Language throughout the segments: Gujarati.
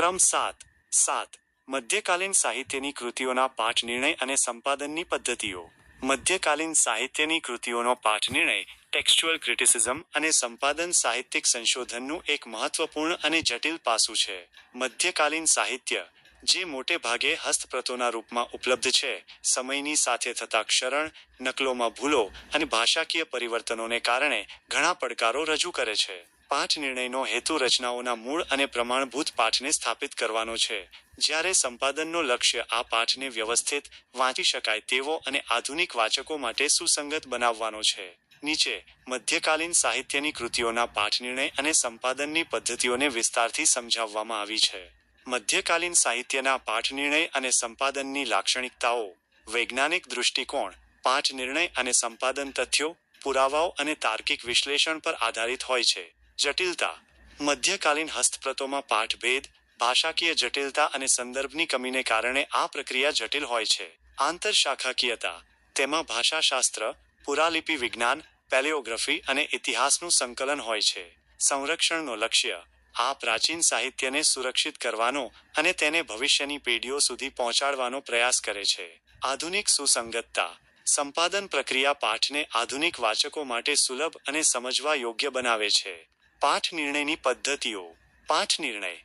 ક્રમ સાત. સાત. મધ્યકાલીન સાહિત્યની કૃતિઓના પાઠ નિર્ણય અને સંપાદનની પદ્ધતિઓ. મધ્યકાલીન સાહિત્યની કૃતિઓનો પાઠ નિર્ણય ટેક્સ્ચ્યુઅલ ક્રિટિસિઝમ અને સંપાદન સાહિત્યિક સંશોધનનું એક મહત્વપૂર્ણ અને જટિલ પાસું છે. મધ્યકાલીન સાહિત્ય, જે મોટે ભાગે હસ્તપ્રતોના રૂપમાં ઉપલબ્ધ છે, સમયની સાથે થતા ક્ષરણ, નકલોમાં ભૂલો અને ભાષાકીય પરિવર્તનોને કારણે ઘણા પડકારો રજૂ કરે છે. પાઠ નિર્ણયનો હેતુ રચનાઓના મૂળ અને પ્રમાણભૂત પાઠને સ્થાપિત કરવાનો છે. જ્યારે સંપાદનનો લક્ષ્ય આ પાઠને વ્યવસ્થિત, વાંચી શકાય તેવો અને આધુનિક વાચકો માટે સુસંગત બનાવવાનો છે. નીચે, મધ્યકાલીન સાહિત્યની કૃતિઓના પાઠ નિર્ણય અને સંપાદનની પદ્ધતિઓને વિસ્તારથી સમજાવવામાં આવી છે. મધ્યકાલીન સાહિત્યના પાઠ નિર્ણય અને સંપાદનની લાક્ષણિકતાઓ. વૈજ્ઞાનિક દૃષ્ટિકોણ, પાઠ નિર્ણય અને સંપાદન તથ્યો, પુરાવાઓ અને તાર્કિક વિશ્લેષણ પર આધારિત હોય છે. જટિલતા, મધ્યકાલીન હસ્તપ્રતોમાં પાઠભેદ, ભાષાકીય જટિલતા અને સંદર્ભની કમીને કારણે આ પ્રક્રિયા જટિલ હોય છે. આંતરશાખાકીયતા, તેમાં ભાષાશાસ્ત્ર, પુરાલિપિ વિજ્ઞાન, પેલિયોગ્રાફી અને ઇતિહાસનું સંકલન હોય છે. સંરક્ષણનો લક્ષ્ય, આ પ્રાચીન સાહિત્યને સુરક્ષિત કરવાનો અને તેને ભવિષ્યની પેઢીઓ સુધી પહોંચાડવાનો પ્રયાસ કરે છે. આધુનિક સુસંગતતા, સંપાદન પ્રક્રિયા પાઠને આધુનિક વાચકો માટે સુલભ અને સમજવા યોગ્ય બનાવે છે. પાઠ નિર્ણયની પદ્ધતિઓ. પાઠ નિર્ણય.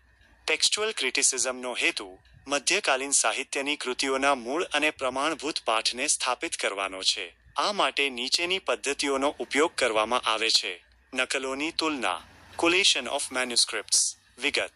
ટેક્સ્ચ્યુઅલ ક્રિટિસિઝમનો હેતુ મધ્યકાલીન સાહિત્યની કૃતિઓના મૂળ અને પ્રમાણભૂત પાઠને સ્થાપિત કરવાનો છે. આ માટે નીચેની પદ્ધતિઓનો ઉપયોગ કરવામાં આવે છે. નકલોની તુલના. કોલેશન ઓફ મેન્યુસ્ક્રિપ્ટ્સ વિગત.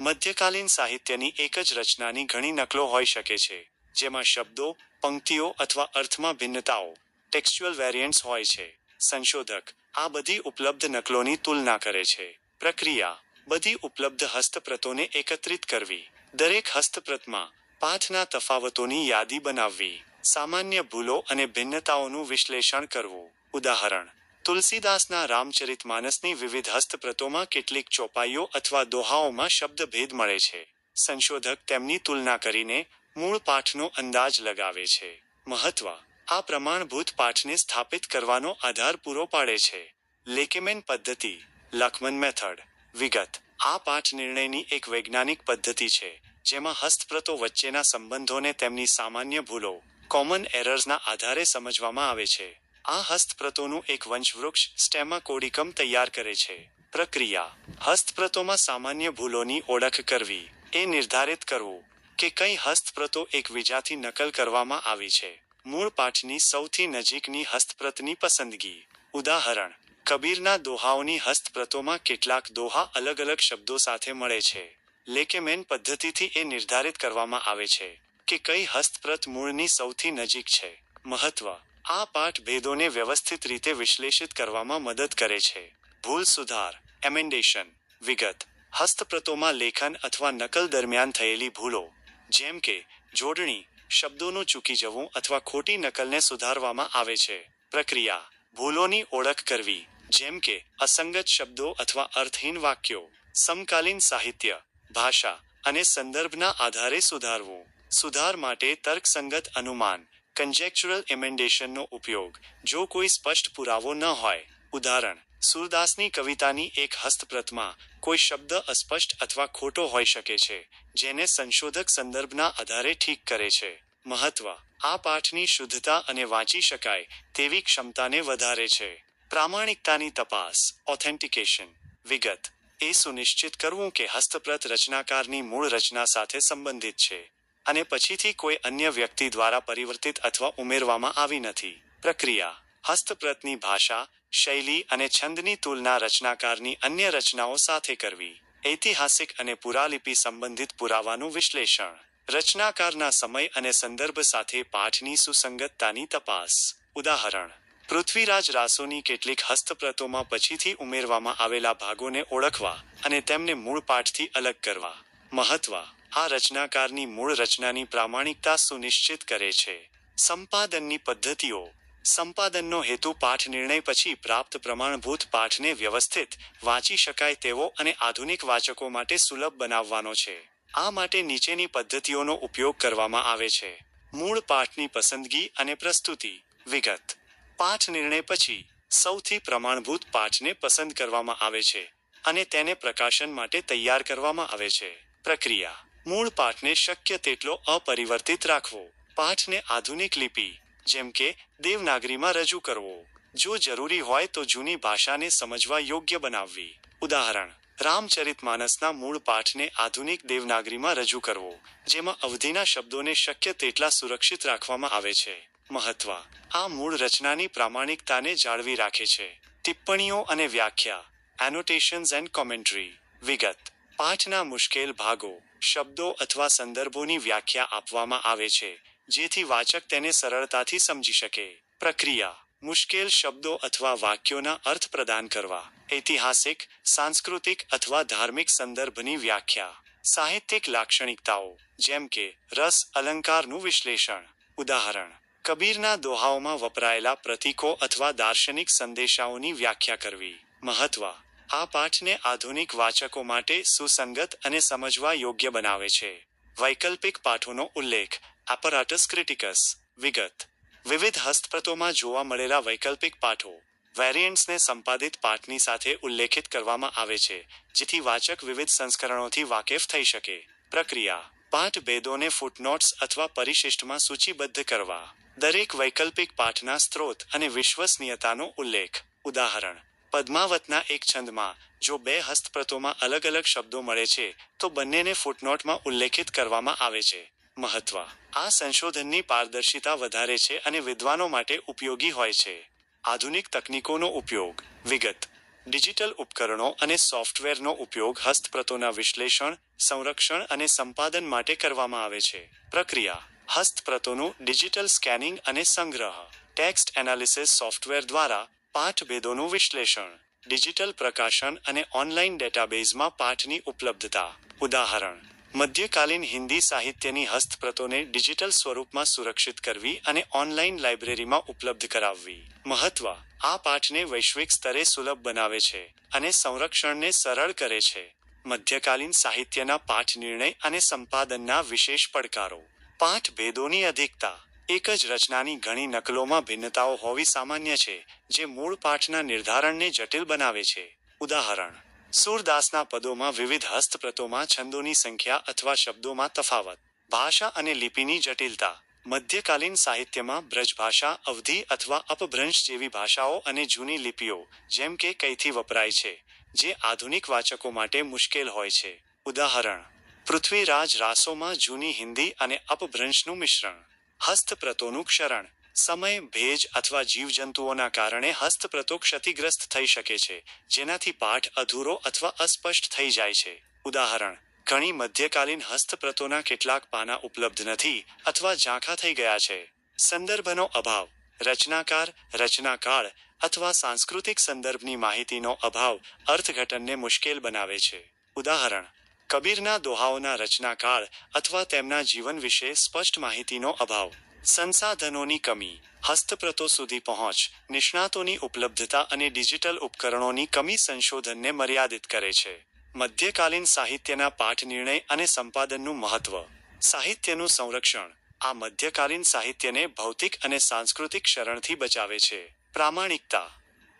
મધ્યકાલીન સાહિત્યની એક જ રચનાની ઘણી નકલો હોઈ શકે છે, જેમાં શબ્દો, પંક્તિઓ અથવા અર્થમાં ભિન્નતાઓ ટેક્સ્ચ્યુઅલ વેરિયન્ટ્સ હોય છે. સંશોધક. આ બધી ઉપલબ્ધ નકલોની તુલના કરે છે. પ્રક્રિયા. બધી ઉપલબ્ધ હસ્તપ્રતોને એકત્રિત કરવી. દરેક હસ્તપ્રતમાં પાઠના તફાવતોની યાદી બનાવવી. સામાન્ય ભૂલો અને ભિન્નતાઓનું વિશ્લેષણ કરવું. ઉદાહરણ. તુલસીદાસના રામચરિત માનસની વિવિધ હસ્તપ્રતોમાં કેટલીક ચોપાઈઓ અથવા દોહાઓમાં શબ્દભેદ મળે છે. સંશોધક તેમની તુલના કરીને મૂળ પાઠનો અંદાજ લગાવે છે. મહત્વ. આ પ્રમાણભૂત પાઠને સ્થાપિત કરવાનો આધાર પૂરો પાડે છે. લેકેમેન પદ્ધતિ, લખમન મેથડ, વિગત. આ પાઠ નિર્ણયની એક વૈજ્ઞાનિક પદ્ધતિ છે, જેમાં હસ્તપ્રતો વચ્ચેના સંબંધોને તેમની સામાન્ય ભૂલો કોમન એરર્સના આધારે સમજવામાં આવે છે. આ હસ્તપ્રતોનું એક વંશવૃક્ષ સ્ટેમા કોડિકમ તૈયાર કરે છે. પ્રક્રિયા. હસ્તપ્રતોમાં સામાન્ય ભૂલોની ઓળખ કરવી. એ નિર્ધારિત કરવું કે કઈ હસ્તપ્રતો એકબીજાથી નકલ કરવામાં આવી છે. મૂળ પાઠની સૌથી નજીકની હસ્તપ્રતની પસંદગી. ઉદાહરણ, કબીરના દોહાઓની હસ્તપ્રતોમાં કેટલાક દોહા અલગ અલગ શબ્દો સાથે મળે છે, લેકેમેન પદ્ધતિથી એ નિર્ધારિત કરવામાં આવે છે કે કઈ હસ્તપ્રત મૂળની સૌથી નજીક છે. મહત્વ, આ પાઠ ભેદોને વ્યવસ્થિત રીતે વિશ્લેષિત કરવામાં મદદ કરે છે. ભૂલ સુધાર, એમેન્ડેશન, વિગત, હસ્તપ્રતોમાં લેખન અથવા નકલ દરમિયાન થયેલી ભૂલો, જેમ કે જોડણી શબ્દોનું ચૂકી જવું અથવા ખોટી નકલને સુધારવામાં આવે છે. પ્રક્રિયા. ભૂલોની ઓળખ કરવી. જેમ કે, અસંગત શબ્દો અથવા અર્થહીન વાક્યો. સમકાલીન સાહિત્ય. ભાષા અને સંદર્ભના આધારે સુધારવું. સુધાર માટે તર્કસંગત અનુમાન. કન્જેક્ચરલ એમેન્ડેશનનો ઉપયોગ. જો કોઈ સ્પષ્ટ પુરાવો ન હોય. ઉદાહરણ. સુરદાસની કવિતાની એક હસ્તપ્રતમાં કોઈ શબ્દ અસ્પષ્ટ અથવા ખોટો હોઈ શકે છે, જેને સંશોધક સંદર્ભના આધારે ઠીક કરે છે. મહત્વ, આ પાઠની શુદ્ધતા અને વાંચી શકાય તેવી ક્ષમતાને વધારે છે. પ્રામાણિકતાની તપાસ ઓથેન્ટિકેશન વિગત, એ સુનિશ્ચિત કરવું કે હસ્તપ્રત રચનાકારની મૂળ રચના સાથે સંબંધિત છે, અને પછીથી કોઈ અન્ય વ્યક્તિ દ્વારા પરિવર્તિત અથવા ઉમેરવામાં આવી નથી. પ્રક્રિયા, હસ્તપ્રતની ભાષા શૈલી અને છંદની તુલના રચનાકારની અન્ય રચનાઓ સાથે કરવી. ઐતિહાસિક અને પુરાલિપિ સંબંધિત પુરાવાનું વિશ્લેષણ. રચનાકારના સમય અને સંદર્ભ સાથે પાઠની સુસંગતતાની તપાસ. ઉદાહરણ. પૃથ્વીરાજ રાસોની કેટલીક હસ્તપ્રતોમાં પછીથી ઉમેરવામાં આવેલા ભાગોને ઓળખવા અને તેમને મૂળ પાઠથી અલગ કરવા. મહત્વ. આ રચનાકારની મૂળ રચનાની પ્રામાણિકતા સુનિશ્ચિત કરે છે. સંપાદનની પદ્ધતિઓ. સંપાદનનો હેતુ પાઠ નિર્ણય પછી પ્રાપ્ત પ્રમાણભૂત પાઠને વ્યવસ્થિત વાંચી શકાય તેવો અને આધુનિક વાચકો માટે સુલભ બનાવવાનો છે. આ માટે નીચેની પદ્ધતિઓનો ઉપયોગ કરવામાં આવે છે. મૂળ પાઠની પસંદગી અને પ્રસ્તુતિ. વિગત. પાઠ નિર્ણય પછી સૌથી પ્રમાણભૂત પાઠને પસંદ કરવામાં આવે છે અને તેને પ્રકાશન માટે તૈયાર કરવામાં આવે છે. પ્રક્રિયા. મૂળ પાઠને શક્ય તેટલો અપરિવર્તિત રાખવો. પાઠને આધુનિક લિપિ જેમ કે દેવનાગરીમાં રજૂ કરવો. જો જરૂરી હોય તો જૂની ભાષાને સમજવા યોગ્ય બનાવવી. ઉદાહરણ રામચરિતમાનસના મૂળ પાઠને આધુનિક દેવનાગરીમાં રજૂ કરવો, જેમાં અવધિના શબ્દોને શક્ય તેટલા સુરક્ષિત રાખવામાં આવે છે. મહત્વ, આ મૂળ રચનાની પ્રામાણિકતાને જાળવી રાખે છે. ટિપ્પણીઓ અને વ્યાખ્યા એનોટેશન્સ એન્ડ કોમેન્ટ્રી વિગત, પાઠના મુશ્કેલ ભાગો, શબ્દો અથવા સંદર્ભોની વ્યાખ્યા આપવામાં આવે છે. જેથી વાચક તેને સરળતાથી સમજી શકે. પ્રક્રિયા. મુશ્કેલ શબ્દો અથવા વાક્યોના અર્થ પ્રદાન કરવા. ઐતિહાસિક, સાંસ્કૃતિક અથવા ધાર્મિક સંદર્ભની વ્યાખ્યા. સાહિત્યિક લાક્ષણિકતાઓ. જેમ કે, રસ અલંકારનું વિશ્લેષણ. ઉદાહરણ. કબીરના દોહાઓમાં વપરાયેલા પ્રતીકો અથવા દાર્શનિક સંદેશાઓની વ્યાખ્યા કરવી. મહત્વ. આ પાઠને આધુનિક વાચકો માટે સુસંગત અને સમજવા યોગ્ય બનાવે છે. વૈકલ્પિક પાઠોનો ઉલ્લેખ. એપરાટસ ક્રિટિકસ વિગત. વિવિધ હસ્તપ્રતોમાં જોવા મળેલા વૈકલ્પિક પાઠો વેરિયન્ટ્સને સંપાદિત પાઠની સાથે ઉલ્લેખિત કરવામાં આવે છે, જેથી વાચક વિવિધ સંસ્કરણોથી વાકેફ થઈ શકે. પ્રક્રિયા. પાઠ ભેદોને ફૂટનોટ્સ અથવા પરિશિષ્ટમાં સૂચિબદ્ધ કરવા. દરેક વૈકલ્પિક પાઠના સ્ત્રોત અને વિશ્વસનીયતાનો ઉલ્લેખ. ઉદાહરણ. પદ્માવતના એક છંદમાં, જો બે હસ્તપ્રતોમાં અલગ અલગ શબ્દો મળે છે, તો બંનેને ફૂટનોટમાં ઉલ્લેખિત કરવામાં આવે છે. મહત્વ. આ સંશોધનની પારદર્શિતા વધારે છે અને વિદ્વાનો માટે ઉપયોગી હોય છે. આધુનિક તકનીકોનો ઉપયોગ, વિગત, ડિજિટલ ઉપકરણો અને સોફ્ટવેરનો ઉપયોગ હસ્તપ્રતોના વિશ્લેષણ, સંરક્ષણ અને સંપાદન માટે કરવામાં આવે છે. પ્રક્રિયા, હસ્તપ્રતોનું ડિજિટલ સ્કેનિંગ અને સંગ્રહ, ટેક્સ્ટ એનાલિસિસ સોફ્ટવેર દ્વારા પાઠભેદોનું વિશ્લેષણ, ડિજિટલ પ્રકાશન અને ઓનલાઈન ડેટાબેઝમાં પાઠની ઉપલબ્ધતા. ઉદાહરણ મધ્યકાલીન હિન્દી સાહિત્યની હસ્તપ્રતોને ડિજિટલ સ્વરૂપમાં સુરક્ષિત કરવી અને ઓનલાઈન લાઇબ્રેરીમાં ઉપલબ્ધ કરાવવી. મહત્વ, આ પાઠને વૈશ્વિક સ્તરે સુલભ બનાવે છે અને સંરક્ષણને સરળ કરે છે. મધ્યકાલીન સાહિત્યના પાઠ નિર્ણય અને સંપાદનના વિશેષ પડકારો. પાઠ ભેદોની અધિકતા, એક જ રચનાની ઘણી નકલોમાં ભિન્નતાઓ હોવી સામાન્ય છે, જે મૂળ પાઠના નિર્ધારણને જટિલ બનાવે છે. ઉદાહરણ સૂરદાસના પદોમાં વિવિધ હસ્તપ્રતોમાં છંદોની સંખ્યા અથવા શબ્દોમાં તફાવત, ભાષા અને લિપિની જટિલતા, મધ્યકાલીન સાહિત્યમાં બ્રજભાષા, અવધિ અથવા અપભ્રંશ જેવી ભાષાઓ અને જૂની લિપિઓ, જેમ કે કઈથી વપરાય છે, જે આધુનિક વાચકો માટે મુશ્કેલ હોય છે. ઉદાહરણ, પૃથ્વીરાજ રાસોમાં જૂની હિન્દી અને અપભ્રંશનું મિશ્રણ. હસ્તપ્રતોનું ક્ષરણ સમય, ભેજ અથવા જીવજંતુઓના કારણે હસ્તપ્રતો ક્ષતિગ્રસ્ત થઈ શકે છે, જેનાથી પાઠ અધૂરો અથવા અસ્પષ્ટ થઈ જાય છે. ઉદાહરણ, ઘણી મધ્યકાલીન હસ્તપ્રતોના કેટલાક પાના ઉપલબ્ધ નથી અથવા ઝાંખા થઈ ગયા છે. સંદર્ભનો અભાવ, રચનાકાર, રચનાકાળ અથવા સાંસ્કૃતિક સંદર્ભની માહિતીનો અભાવ અર્થઘટનને મુશ્કેલ બનાવે છે. ઉદાહરણ, કબીરના દોહાઓના રચનાકાળ અથવા તેમના જીવન વિશે સ્પષ્ટ માહિતીનો અભાવ. સંસાધનોની કમી. હસ્તપ્રતો સુધી પહોંચ, નિષ્ણાતોની ઉપલબ્ધતા અને ડિજિટલ ઉપકરણોની કમી સંશોધનને મર્યાદિત કરે છે. મધ્યકાલીન સાહિત્યના પાઠ નિર્ણય અને સંપાદનનું મહત્વ. સાહિત્યનું સંરક્ષણ. આ મધ્યકાલીન સાહિત્યને ભૌતિક અને સાંસ્કૃતિક શરણથી બચાવે છે. પ્રામાણિકતા.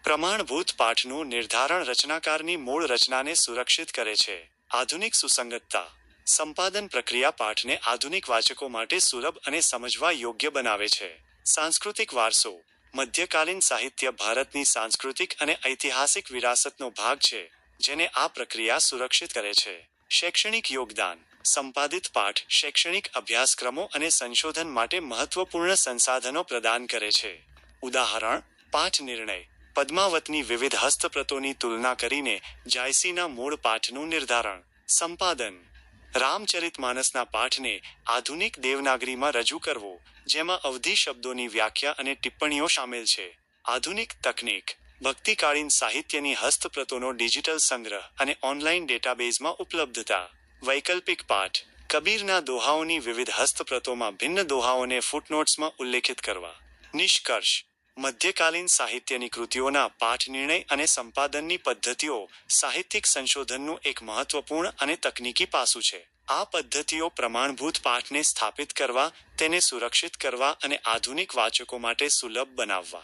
પ્રમાણભૂત પાઠનું નિર્ધારણ રચનાકારની મૂળ રચનાને સુરક્ષિત કરે છે. આધુનિક સુસંગતતા. સંપાદન પ્રક્રિયા પાઠને આધુનિક વાચકો માટે સુલભ અને સમજવા યોગ્ય બનાવે છે. સાંસ્કૃતિક વારસો. મધ્યકાલીન સાહિત્ય ભારતની સાંસ્કૃતિક અને ઐતિહાસિક વિરાસતનો ભાગ છે, જેને આ પ્રક્રિયા સુરક્ષિત કરે છે. શૈક્ષણિક યોગદાન. સંપાદિત પાઠ શૈક્ષણિક અભ્યાસક્રમો અને સંશોધન માટે મહત્વપૂર્ણ સંસાધનો પ્રદાન કરે છે. ઉદાહરણ, પાઠ નિર્ણય. પદ્માવતની વિવિધ હસ્તપ્રતોની તુલના કરીને જાયસીના મૂળ પાઠનું નિર્ધારણ. સંપાદન. રામચરિતમાનસના પાઠને આધુનિક દેવનાગરીમાં રજૂ કરવો, જેમાં અવધિ શબ્દોની વ્યાખ્યા અને ટિપ્પણીઓ શામેલ છે. આધુનિક તકનીક, ભક્તિકાળીન સાહિત્યની હસ્તપ્રતોનો ડિજિટલ સંગ્રહ અને ઓનલાઈન ડેટાબેઝમાં ઉપલબ્ધતા. વૈકલ્પિક પાઠ, કબીરના દોહાઓની વિવિધ હસ્તપ્રતોમાં ભિન્ન દોહાઓને ફૂટનોટ્સમાં ઉલ્લેખિત કરવા. નિષ્કર્ષ મધ્યકાલીન સાહિત્યની કૃતિઓના પાઠ નિર્ણય અને સંપાદનની પદ્ધતિઓ સાહિત્યિક સંશોધનનું એક મહત્વપૂર્ણ અને તકનીકી પાસું છે. આ પદ્ધતિઓ પ્રમાણભૂત પાઠને સ્થાપિત કરવા, તેને સુરક્ષિત કરવા અને આધુનિક વાચકો માટે સુલભ બનાવવા.